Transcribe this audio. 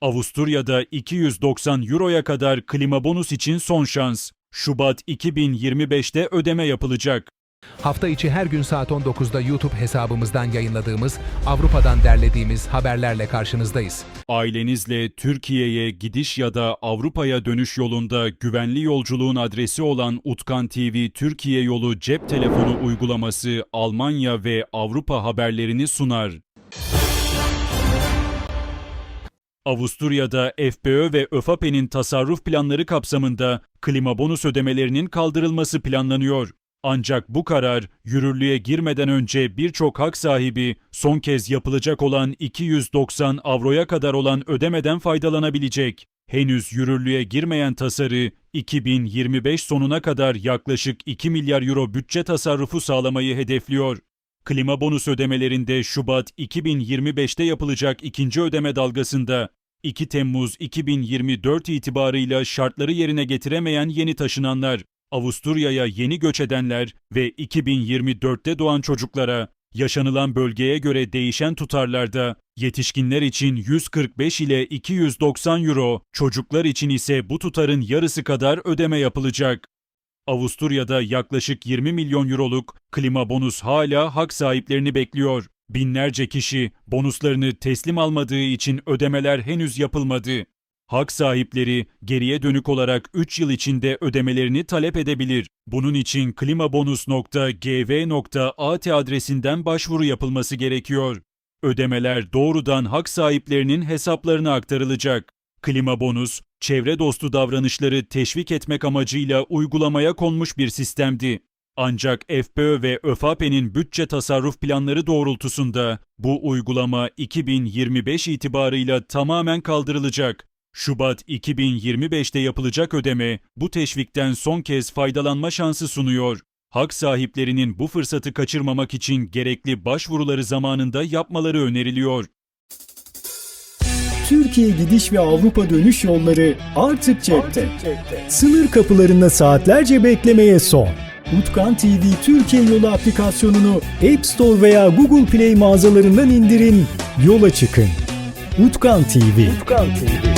Avusturya'da 290 euroya kadar klima bonus için son şans. Şubat 2025'te ödeme yapılacak. Hafta içi her gün saat 19'da YouTube hesabımızdan yayınladığımız, Avrupa'dan derlediğimiz haberlerle karşınızdayız. Ailenizle Türkiye'ye gidiş ya da Avrupa'ya dönüş yolunda güvenli yolculuğun adresi olan Utkan TV Türkiye yolu cep telefonu uygulaması Almanya ve Avrupa haberlerini sunar. Avusturya'da FPÖ ve ÖFAP'nin tasarruf planları kapsamında klima bonus ödemelerinin kaldırılması planlanıyor. Ancak bu karar yürürlüğe girmeden önce birçok hak sahibi son kez yapılacak olan 290 avroya kadar olan ödemeden faydalanabilecek. Henüz yürürlüğe girmeyen tasarı 2025 sonuna kadar yaklaşık 2 milyar euro bütçe tasarrufu sağlamayı hedefliyor. Klima bonus ödemelerinde Şubat 2025'te yapılacak ikinci ödeme dalgasında 2 Temmuz 2024 itibarıyla şartları yerine getiremeyen yeni taşınanlar, Avusturya'ya yeni göç edenler ve 2024'te doğan çocuklara yaşanılan bölgeye göre değişen tutarlarda yetişkinler için 145 ile 290 euro, çocuklar için ise bu tutarın yarısı kadar ödeme yapılacak. Avusturya'da yaklaşık 20 milyon euroluk klima bonus hala hak sahiplerini bekliyor. Binlerce kişi bonuslarını teslim almadığı için ödemeler henüz yapılmadı. Hak sahipleri geriye dönük olarak 3 yıl içinde ödemelerini talep edebilir. Bunun için klimabonus.gv.at adresinden başvuru yapılması gerekiyor. Ödemeler doğrudan hak sahiplerinin hesaplarına aktarılacak. Klima bonus, çevre dostu davranışları teşvik etmek amacıyla uygulamaya konmuş bir sistemdi. Ancak FPÖ ve ÖFAP'nin bütçe tasarruf planları doğrultusunda bu uygulama 2025 itibarıyla tamamen kaldırılacak. Şubat 2025'te yapılacak ödeme bu teşvikten son kez faydalanma şansı sunuyor. Hak sahiplerinin bu fırsatı kaçırmamak için gerekli başvuruları zamanında yapmaları öneriliyor. Türkiye gidiş ve Avrupa dönüş yolları artık cepte. Sınır kapılarında saatlerce beklemeye son. Utkan TV Türkiye Yolu aplikasyonunu App Store veya Google Play mağazalarından indirin, yola çıkın. Utkan TV. Utkan TV.